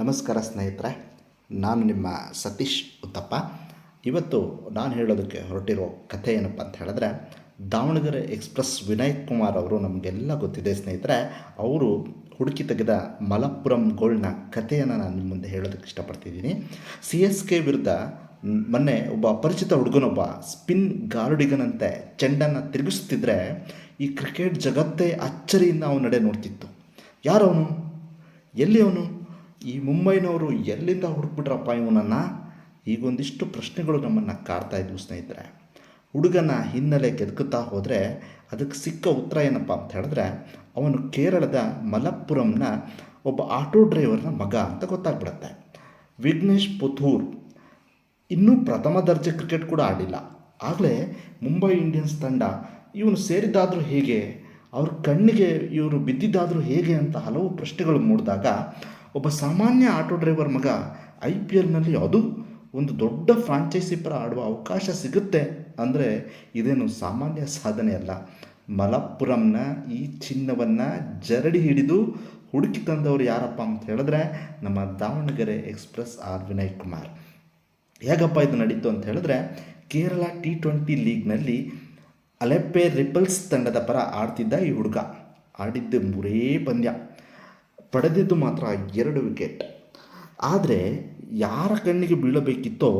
ನಮಸ್ಕಾರ ಸ್ನೇಹಿತರೆ, ನಾನು ನಿಮ್ಮ ಸತೀಶ್ ಉತ್ತಪ್ಪ. ಇವತ್ತು ನಾನು ಹೇಳೋದಕ್ಕೆ ಹೊರಟಿರೋ ಕಥೆ ಏನಪ್ಪ ಅಂತ ಹೇಳಿದ್ರೆ, ದಾವಣಗೆರೆ ಎಕ್ಸ್ಪ್ರೆಸ್ ವಿನಯ್ ಕುಮಾರ್ ಅವರು ನಮಗೆಲ್ಲ ಗೊತ್ತಿದೆ ಸ್ನೇಹಿತರೆ, ಅವರು ಹುಡುಕಿ ತೆಗೆದ ಮಲಪ್ಪುರಂ ಗೋಲ್ಡ್ನ ಕಥೆಯನ್ನು ನಾನು ನಿಮ್ಮ ಮುಂದೆ ಹೇಳೋದಕ್ಕೆ ಇಷ್ಟಪಡ್ತಿದ್ದೀನಿ. ಸಿ ಎಸ್ ಕೆ ವಿರುದ್ಧ ಮೊನ್ನೆ ಒಬ್ಬ ಅಪರಿಚಿತ ಹುಡುಗನೊಬ್ಬ ಸ್ಪಿನ್ ಗಾರುಡಿಗನಂತೆ ಚೆಂಡನ್ನು ತಿರುಗಿಸ್ತಿದ್ರೆ ಈ ಕ್ರಿಕೆಟ್ ಜಗತ್ತೇ ಅಚ್ಚರಿಯಿಂದ ಅವನ ನಡೆ ನೋಡ್ತಿತ್ತು. ಯಾರವನು? ಎಲ್ಲಿ ಅವನು? ಈ ಮುಂಬೈನವರು ಎಲ್ಲಿಂದ ಹುಡುಕ್ಬಿಟ್ರಪ್ಪ ಇವನನ್ನು? ಈಗೊಂದಿಷ್ಟು ಪ್ರಶ್ನೆಗಳು ನಮ್ಮನ್ನು ಕಾಡ್ತಾ ಇದ್ವು ಸ್ನೇಹಿತರೆ. ಹುಡುಗನ ಹಿನ್ನೆಲೆ ಕೆದಕುತ್ತಾ ಹೋದರೆ ಅದಕ್ಕೆ ಸಿಕ್ಕ ಉತ್ತರ ಏನಪ್ಪ ಅಂತ ಹೇಳಿದ್ರೆ, ಅವನು ಕೇರಳದ ಮಲಪ್ಪುರಂನ ಒಬ್ಬ ಆಟೋ ಡ್ರೈವರ್ನ ಮಗ ಅಂತ ಗೊತ್ತಾಗ್ಬಿಡುತ್ತೆ. ವಿಘ್ನೇಶ್ ಪುಥೂರ್. ಇನ್ನೂ ಪ್ರಥಮ ದರ್ಜೆ ಕ್ರಿಕೆಟ್ ಕೂಡ ಆಡಿಲ್ಲ. ಆಗಲೇ ಮುಂಬೈ ಇಂಡಿಯನ್ಸ್ ತಂಡ ಇವನು ಸೇರಿದ್ದಾದರೂ ಹೇಗೆ, ಅವ್ರ ಕಣ್ಣಿಗೆ ಇವರು ಬಿದ್ದಿದ್ದಾದರೂ ಹೇಗೆ ಅಂತ ಹಲವು ಪ್ರಶ್ನೆಗಳು ಮೂಡಿದಾಗ ಒಬ್ಬ ಸಾಮಾನ್ಯ ಆಟೋ ಡ್ರೈವರ್ ಮಗ ಐ ಪಿ ಎಲ್ನಲ್ಲಿ ಅದು ಒಂದು ದೊಡ್ಡ ಫ್ರಾಂಚೈಸಿ ಪರ ಆಡುವ ಅವಕಾಶ ಸಿಗುತ್ತೆ ಅಂದರೆ ಇದೇನು ಸಾಮಾನ್ಯ ಸಾಧನೆ ಅಲ್ಲ. ಮಲಪ್ಪುರಂನ ಈ ಚಿನ್ನವನ್ನು ಜರಡಿ ಹಿಡಿದು ಹುಡುಕಿ ತಂದವರು ಯಾರಪ್ಪ ಅಂತ ಹೇಳಿದ್ರೆ ನಮ್ಮ ದಾವಣಗೆರೆ ಎಕ್ಸ್ಪ್ರೆಸ್ ಆರ್ ವಿನಯ್ ಕುಮಾರ್. ಹೇಗಪ್ಪ ಇದು ನಡೀತು ಅಂತ ಹೇಳಿದ್ರೆ ಕೇರಳ ಟಿ ಟ್ವೆಂಟಿ ಲೀಗ್ನಲ್ಲಿ ಅಲೆಪ್ಪೆ ರಿಪಲ್ಸ್ ತಂಡದ ಪರ ಆಡ್ತಿದ್ದ ಈ ಹುಡುಗ. ಆಡಿದ್ದ ಮೂರೇ ಪಂದ್ಯ. ಪಡೆದಿದ್ದು ಮಾತ್ರ ಎರಡು ವಿಕೆಟ್. ಆದರೆ ಯಾರ ಕಣ್ಣಿಗೆ ಬೀಳಬೇಕಿತ್ತೋ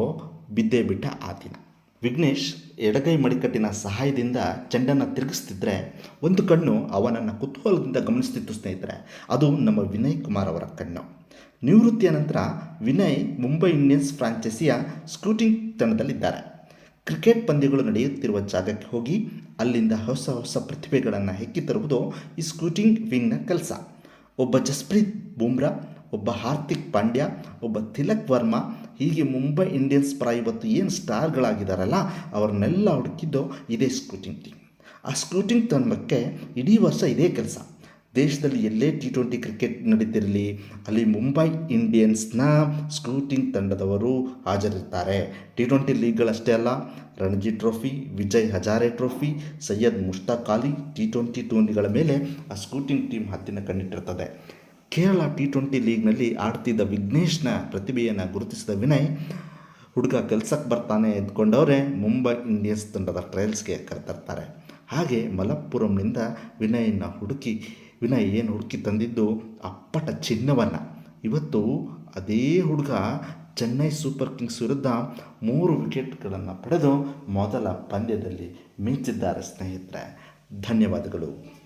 ಬಿದ್ದೇ ಬಿಟ್ಟ ಆ ದಿನ. ವಿಘ್ನೇಶ್ ಎಡಗೈ ಮಡಿಕಟ್ಟಿನ ಸಹಾಯದಿಂದ ಚೆಂಡನ್ನು ತಿರುಗಿಸ್ತಿದ್ರೆ ಒಂದು ಕಣ್ಣು ಅವನನ್ನು ಕುತೂಹಲದಿಂದ ಗಮನಿಸ್ತಿತ್ತು ಸ್ನೇಹಿತರೆ, ಅದು ನಮ್ಮ ವಿನಯ್ ಕುಮಾರ್ ಅವರ ಕಣ್ಣು. ನಿವೃತ್ತಿಯ ನಂತರ ವಿನಯ್ ಮುಂಬೈ ಇಂಡಿಯನ್ಸ್ ಫ್ರಾಂಚೈಸಿಯ ಸ್ಕೂಟಿಂಗ್ ತಂಡದಲ್ಲಿದ್ದಾರೆ. ಕ್ರಿಕೆಟ್ ಪಂದ್ಯಗಳು ನಡೆಯುತ್ತಿರುವ ಜಾಗಕ್ಕೆ ಹೋಗಿ ಅಲ್ಲಿಂದ ಹೊಸ ಹೊಸ ಪ್ರತಿಭೆಗಳನ್ನು ಹೆಕ್ಕಿ ತರುವುದು ಈ ಸ್ಕೂಟಿಂಗ್ ವಿಂಗ್ನ ಕೆಲಸ. ಒಬ್ಬ ಜಸ್ಪ್ರೀತ್ ಬೂಮ್ರಾ, ಒಬ್ಬ ಹಾರ್ದಿಕ್ ಪಾಂಡ್ಯ, ಒಬ್ಬ ತಿಲಕ್ ವರ್ಮಾ, ಹೀಗೆ ಮುಂಬೈ ಇಂಡಿಯನ್ಸ್ ಪರ ಇವತ್ತು ಏನು ಸ್ಟಾರ್ಗಳಾಗಿದ್ದಾರಲ್ಲ ಅವ್ರನ್ನೆಲ್ಲ ಹುಡುಕಿದ್ದು ಇದೇ ಸ್ಕೂಟಿಂಗ್ ಟೀಮ್ ಆ ಸ್ಕೂಟಿಂಗ್ ತಂಡಕ್ಕೆ ಇಡೀ ವರ್ಷ ಇದೇ ಕೆಲಸ. ದೇಶದಲ್ಲಿ ಎಲ್ಲೇ ಟಿ ಟ್ವೆಂಟಿ ಕ್ರಿಕೆಟ್ ನಡೀತಿರಲಿ, ಅಲ್ಲಿ ಮುಂಬೈ ಇಂಡಿಯನ್ಸ್ನ ಸ್ಕೂಟಿಂಗ್ ತಂಡದವರು ಹಾಜರಿರ್ತಾರೆ. ಟಿ ಟ್ವೆಂಟಿ ಲೀಗ್ಗಳಷ್ಟೇ ಅಲ್ಲ, Ranji trophy Vijay Hazare trophy Syed Mushtaq Ali T twenty ಟೂರ್ನಿಗಳ ಮೇಲೆ ಆ ಸ್ಕೂಟಿಂಗ್ ಟೀಮ್ ಹತ್ತಿನ ಕಣ್ಣಿಟ್ಟಿರ್ತದೆ. ಕೇರಳ ಟಿ ಟ್ವೆಂಟಿ ಲೀಗ್ನಲ್ಲಿ ಆಡ್ತಿದ್ದ ವಿಘ್ನೇಶ್ನ ಪ್ರತಿಭೆಯನ್ನು ಗುರುತಿಸಿದ ವಿನಯ್, ಹುಡುಗ ಕೆಲ್ಸಕ್ಕೆ ಬರ್ತಾನೆ ಎದ್ಕೊಂಡವರೇ ಮುಂಬೈ ಇಂಡಿಯನ್ಸ್ ತಂಡದ ಟ್ರಯಲ್ಸ್ಗೆ ಕರೆತರ್ತಾರೆ. ಹಾಗೆ ಮಲಪ್ಪುರಂನಿಂದ ವಿನಯನ್ನ ಹುಡುಕಿ ವಿನಯ್ ಏನು ಹುಡುಕಿ ತಂದಿದ್ದು ಅಪ್ಪಟ ಚಿನ್ನವನ್ನು. ಇವತ್ತು ಅದೇ ಹುಡುಗ ಚೆನ್ನೈ ಸೂಪರ್ ಕಿಂಗ್ಸ್ ವಿರುದ್ಧ ಮೂರು ವಿಕೆಟ್ಗಳನ್ನು ಪಡೆದು ಮೊದಲ ಪಂದ್ಯದಲ್ಲಿ ಮಿಂಚಿದ್ದಾರೆ ಸ್ನೇಹಿತರೆ. ಧನ್ಯವಾದಗಳು.